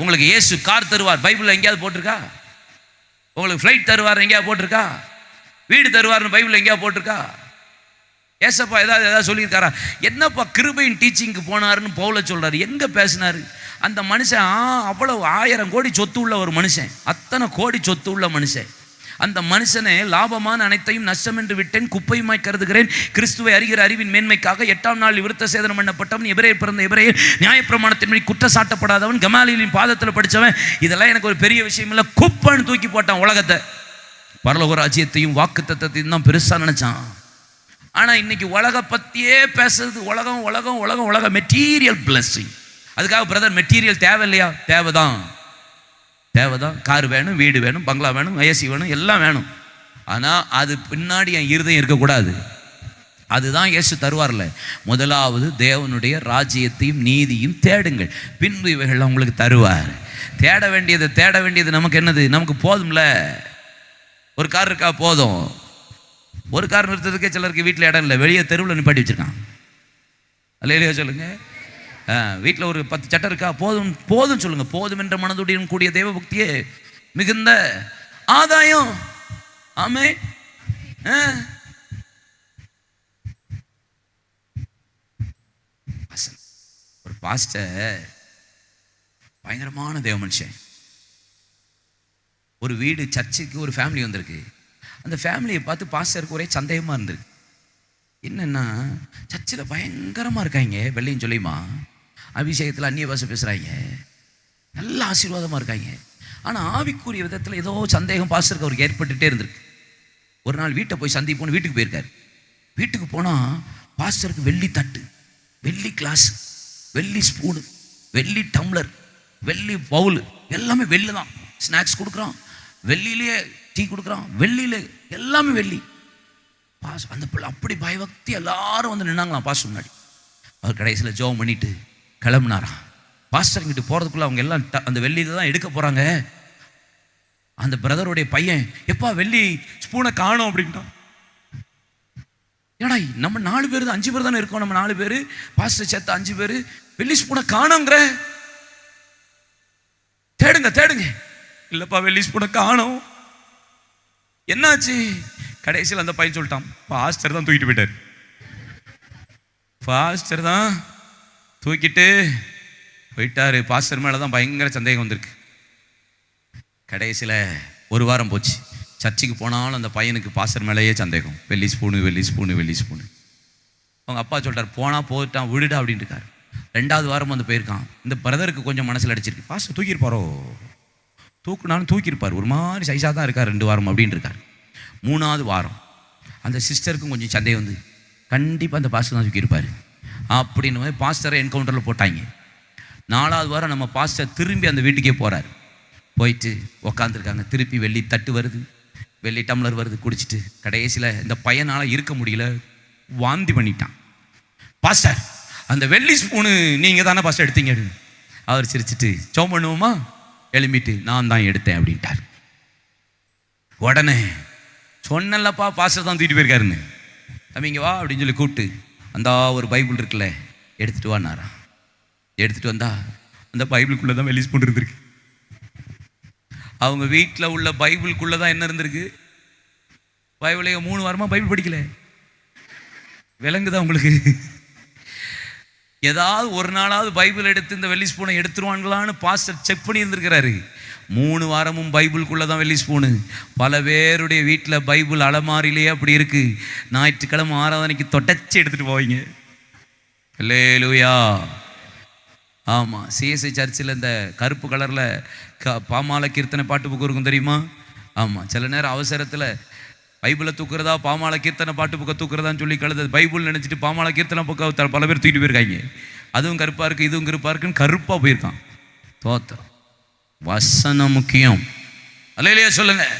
உங்களுக்கு இயேசு கார் தருவார். பைபிளில் எங்கேயாவது போட்டிருக்கா? உங்களுக்கு ஃப்ளைட் தருவார் எங்கேயாவது போட்டிருக்கா? வீடு தருவார்னு பைபிளில் எங்கேயாவது போட்டிருக்கா? ஏசப்பா ஏதாவது ஏதாவது சொல்லியிருக்காரா? என்னப்பா கிருபையின் டீச்சிங்க்கு போனாருன்னு பவுல சொல்கிறாரு எங்கே பேசினாரு? அந்த மனுஷன் ஆ அவ்வளவு ஆயிரம் கோடி சொத்து உள்ள ஒரு மனுஷன். அத்தனை கோடி சொத்து உள்ள மனுஷன். அந்த மனுஷனை லாபமான அனைத்தையும் நஷ்டம் என்று விட்டேன் குப்பையுமாய் கருதுகிறேன். கிறிஸ்துவை அறிகிற அறிவின் மேன்மைக்காக எட்டாம் நாள் விருத்த சேதனம் பண்ணப்பட்டவன் எபிரே பிறந்த எபிரே நியாயப்பிரமாணத்தின் மீது குற்றச்சாட்டப்படாதவன் கமாலியின் பாதத்தில் படித்தவன் இதெல்லாம் எனக்கு ஒரு பெரிய விஷயம் இல்லை குப்பைன்னு தூக்கி போட்டான் உலகத்தை. பரலோக ராஜ்யத்தையும் வாக்கு தத்தத்தையும் தான் பெருசாக நினச்சான். ஆனால் இன்னைக்கு உலக பற்றியே பேசுறது உலகம் உலகம் உலகம் உலக மெட்டீரியல் பிளஸ்ஸிங் அதுக்காக பிரதர் மெட்டீரியல் தேவை இல்லையா தேவைதான். தேவை தான் கார் வேணும் வீடு வேணும் பங்களா வேணும் ஏசி வேணும் எல்லாம் வேணும். ஆனால் அது பின்னாடி என் இருதயம் இருக்கக்கூடாது. அதுதான் இயேசு தருவார்ல. முதலாவது தேவனுடைய ராஜ்யத்தையும் நீதியும் தேடுங்கள். பின்பு இவைகள் உங்களுக்கு தருவார். தேட வேண்டியது தேட வேண்டியது நமக்கு என்னது? நமக்கு போதும்ல. ஒரு கார் இருக்கா? போதும். ஒரு கார் நிறுத்துறதுக்கே சிலருக்கு வீட்டில் இடம் இல்லை. வெளியே தெருவில் நிப்பாட்டி வச்சுருக்கான். அல்லையா சொல்லுங்கள் வீட்டில் ஒரு பத்து சட்டை இருக்கா? போதும் போதும் சொல்லுங்க. போதும் என்ற மனதுடன் கூடிய தெய்வ பக்தியே மிகுந்த ஆதாயம். ஆமே ஒரு பாஸ்டர் பயங்கரமான தேவ மனுஷன். ஒரு வீடு சர்ச்சுக்கு ஒரு ஃபேமிலி வந்திருக்கு. அந்த ஃபேமிலியை பார்த்து பாஸ்டருக்கு ஒரே சந்தேகமாக இருந்திருக்கு. என்னன்னா சர்ச்சில் பயங்கரமாக இருக்காங்க வெள்ளையும் சொல்லியுமா? அபிஷேகத்தில் அந்நிய பாஷை பேசுகிறாங்க நல்ல ஆசீர்வாதமாக இருக்காங்க. ஆனால் ஆவிக்குரிய விதத்தில் ஏதோ சந்தேகம் பாஸ்டருக்கு அவருக்கு ஏற்பட்டுகிட்டே இருந்திருக்கு. ஒரு நாள் வீட்டை போய் சந்திப்போன்னு வீட்டுக்கு போயிருக்காரு. வீட்டுக்கு போனால் பாஸ்டருக்கு வெள்ளி தட்டு வெள்ளி கிளாஸ் வெள்ளி ஸ்பூனு வெள்ளி டம்ளர் வெள்ளி பவுல் எல்லாமே வெள்ளி தான். ஸ்நாக்ஸ் கொடுக்குறோம் வெள்ளியிலேயே டீ கொடுக்குறோம் வெள்ளியில் எல்லாமே வெள்ளி. பாஸ் அந்த பிள்ளை அப்படி பயபக்தி எல்லாரும் வந்து நின்னாங்களாம் பாஸ் முன்னாடி. அவர் கடைசியில் ஜோம் பண்ணிவிட்டு கிளம்புனாராம். பாஸ்டர் இங்கிட்டு போகிறதுக்குள்ள அவங்க எல்லாம் அந்த வெள்ளியில் தான் எடுக்க போகிறாங்க அந்த பிரதருடைய பையன் எப்பா வெள்ளி ஸ்பூனை காணோம் அப்படின்ட்டான். ஏடா நம்ம நாலு பேர் தான் அஞ்சு பேர் தானே இருக்கோம் நம்ம நாலு பேர். பாஸ்டர் சேர்த்த அஞ்சு பேர். வெள்ளி ஸ்பூனை காணுங்கிற. தேடுங்க தேடுங்க. இல்லைப்பா வெள்ளி ஸ்பூனை காணோம். என்னாச்சு? கடைசியில் அந்த பையன் சொல்லிட்டான் பாஸ்டர் தான் தூக்கிட்டு போயிட்டார். பாஸ்டர் தான் தூக்கிட்டு போயிட்டாரு. பாஸ்டர் மேலே தான் பயங்கர சந்தேகம் வந்திருக்கு. கடைசியில் ஒரு வாரம் போச்சு. சர்ச்சுக்கு போனாலும் அந்த பையனுக்கு பாஸ்டர் மேலேயே சந்தேகம். வெள்ளி ஸ்பூனு வெள்ளி ஸ்பூனு வெள்ளி ஸ்பூனு. அவங்க அப்பா சொல்லிட்டார் போனால் போயிட்டான் விடுடா அப்படின்னு ரெண்டாவது வாரம் வந்து போயிருக்கான். இந்த பிரதருக்கு கொஞ்சம் மனசில் அடிச்சிருக்கு. பாஸ்டர் தூக்கியிருப்பாரோ? தூக்குனாலும் தூக்கியிருப்பார். ஒரு மாதிரி சைஸாக தான் இருக்கார் ரெண்டு வாரம் அப்படின்னு இருக்கார் மூணாவது வாரம். அந்த சிஸ்டருக்கும் கொஞ்சம் சந்தேகம் வந்து கண்டிப்பாக அந்த பாஸ்டர் தான் தூக்கியிருப்பார். அப்படின்னு போய் பாஸ்டரை என்கவுண்டரில் போட்டாங்க. நாலாவது வாரம் நம்ம பாஸ்டர் திரும்பி அந்த வீட்டுக்கே போகிறார் போயிட்டு உக்காந்துருக்காங்க. திருப்பி வெள்ளி தட்டு வருது. வெள்ளி டம்ளர் வருது. குடிச்சிட்டு கடைசியில் இந்த பையனால் இருக்க முடியல. வாந்தி பண்ணிட்டான். பாஸ்டர் அந்த வெள்ளி ஸ்பூனு நீங்கள் தானே பாஸ்டர் எடுத்தீங்க? அவர் சிரிச்சிட்டு சோம் பண்ணுவோமா? எழும்பிட்டு நான் தான் எடுத்தேன் அப்படின்ட்டார். உடனே சொன்னல்லப்பா பாஸ்டர் தான் தூக்கிட்டு போயிருக்காருன்னு. தம்பிங்க வா அப்படின்னு சொல்லி கூப்பிட்டு அந்த ஒரு பைபிள் இருக்குல்ல எடுத்துகிட்டு வானாரா எடுத்துகிட்டு வந்தா அந்த பைபிளுக்குள்ளே தான் வெள்ளி ஸ்பூன் இருந்திருக்கு. அவங்க வீட்டில் உள்ள பைபிளுக்குள்ளே தான் என்ன இருந்திருக்கு? பைபிளே மூணு வாரமாக பைபிள் படிக்கல. விலங்குதான் உங்களுக்கு? ஏதாவது ஒரு நாளாவது பைபிள் எடுத்து இந்த வெள்ளி ஸ்பூனை எடுத்துருவாங்களான்னு பாஸ்டர் செக் பண்ணி இருந்திருக்கிறாரு மூணு வாரமும் பைபிளுக்குள்ளே தான் வெள்ளி ஸ்பூனு பல பேருடைய வீட்டில் பைபிள் அலமாரிலேயே அப்படி இருக்குது ஞாயிற்றுக்கிழமை ஆராதனைக்கு தொடச்சி எடுத்துகிட்டு போவீங்க. லேலுயா ஆமாம் சிஎஸ்ஐ சர்ச்சில் இந்த கருப்பு கலரில் க பாமால கீர்த்தனை பாட்டு புக்கு இருக்கும் தெரியுமா? ஆமாம் சில நேரம் அவசரத்தில் பைபிளை தூக்குறதா பாமால கீர்த்தனை பாட்டு புக்கை தூக்குறதான்னு சொல்லி கழுது பைபிள் நினச்சிட்டு பாமால கீர்த்தனை புக்கை பல பேர் தூக்கிட்டு போயிருக்காங்க. அதுவும் கருப்பாக இருக்குது இதுவும் கருப்பாக இருக்குன்னு கருப்பாக போயிருக்கான். தோத்தம். வசனம் முக்கியம். அல்லையிலேயே சொல்லுங்கள்